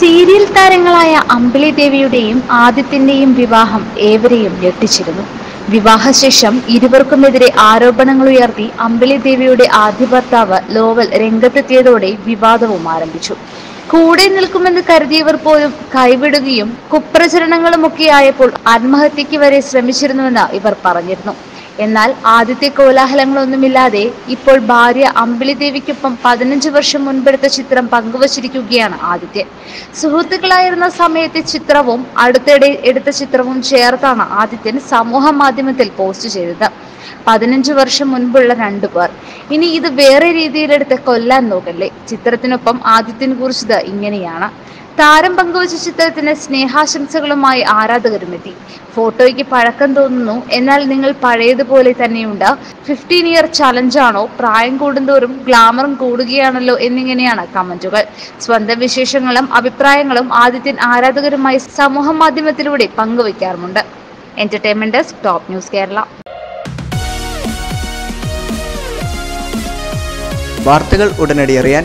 Serial താരങ്ങളായ അമ്പിളി ദേവിയുടെയും ആദിത്യന്റെയും വിവാഹം ഏവരെയും ഞെട്ടിച്ചിരുന്നു. വിവാഹശേഷം ഇരുവർക്കുമെതിരെ ആരോപണങ്ങൾ ഉയർത്തി അമ്പിളി ദേവിയുടെ ആദ്യ ഭർത്താവ് ലോവൽ രംഗത്തെത്തിയതോടെ വിവാദവും ആരംഭിച്ചു. കൂടെ നിൽക്കുമെന്ന് കരുതിയവർ പോലും കൈവിടുകയും കുപ്രചരണങ്ങളുമൊക്കെ ആയപ്പോൾ ആത്മഹത്യക്ക് വരെ ശ്രമിച്ചിരുന്നുവെന്ന് ഇവർ പറഞ്ഞിരുന്നു. എന്നാൽ ആദ്യത്തെ കോലാഹലങ്ങളൊന്നുമില്ലാതെ ഇപ്പോൾ ഭാര്യ അമ്പിളി ദേവിക്കൊപ്പം പതിനഞ്ച് വർഷം മുൻപെടുത്ത ചിത്രം പങ്കുവച്ചിരിക്കുകയാണ് ആദിത്യൻ സുഹൃത്തുക്കളായിരുന്ന സമയത്തെ ചിത്രവും അടുത്തിടെ എടുത്ത ചിത്രവും ചേർത്താണ് ആദിത്യൻ സമൂഹ മാധ്യമത്തിൽ പോസ്റ്റ് ചെയ്തത്. പതിനഞ്ച് വർഷം മുൻപുള്ള രണ്ടു പേർ. ഇനി ഇത് വേറെ രീതിയിലെടുത്ത് കൊല്ലാൻ നോക്കല്ലേ? ചിത്രത്തിനൊപ്പം ആദിത്യൻ കുറിച്ചത് ഇങ്ങനെയാണ്. താരം പങ്കുവച്ച ചിത്രത്തിന് സ്നേഹാശംസകളുമായി ആരാധകരും എത്തി ഫോട്ടോയ്ക്ക് പഴക്കം തോന്നുന്നു. എന്നാൽ നിങ്ങൾ പഴയതുപോലെ തന്നെയുണ്ട്. ഫിഫ്റ്റീൻ ഇയർ ചലഞ്ചാണോ പ്രായം കൂടുന്തോറും ഗ്ലാമറും കൂടുകയാണല്ലോ എന്നിങ്ങനെയാണ് കമന്റുകൾ. സ്വന്തം വിശേഷങ്ങളും അഭിപ്രായങ്ങളും ആദിത്യൻ ആരാധകരുമായി സമൂഹ മാധ്യമത്തിലൂടെ പങ്കുവയ്ക്കാറുമുണ്ട്. Entertainment desk top news Kerala വാർത്തകൾ ഉടനടി അറിയാൻ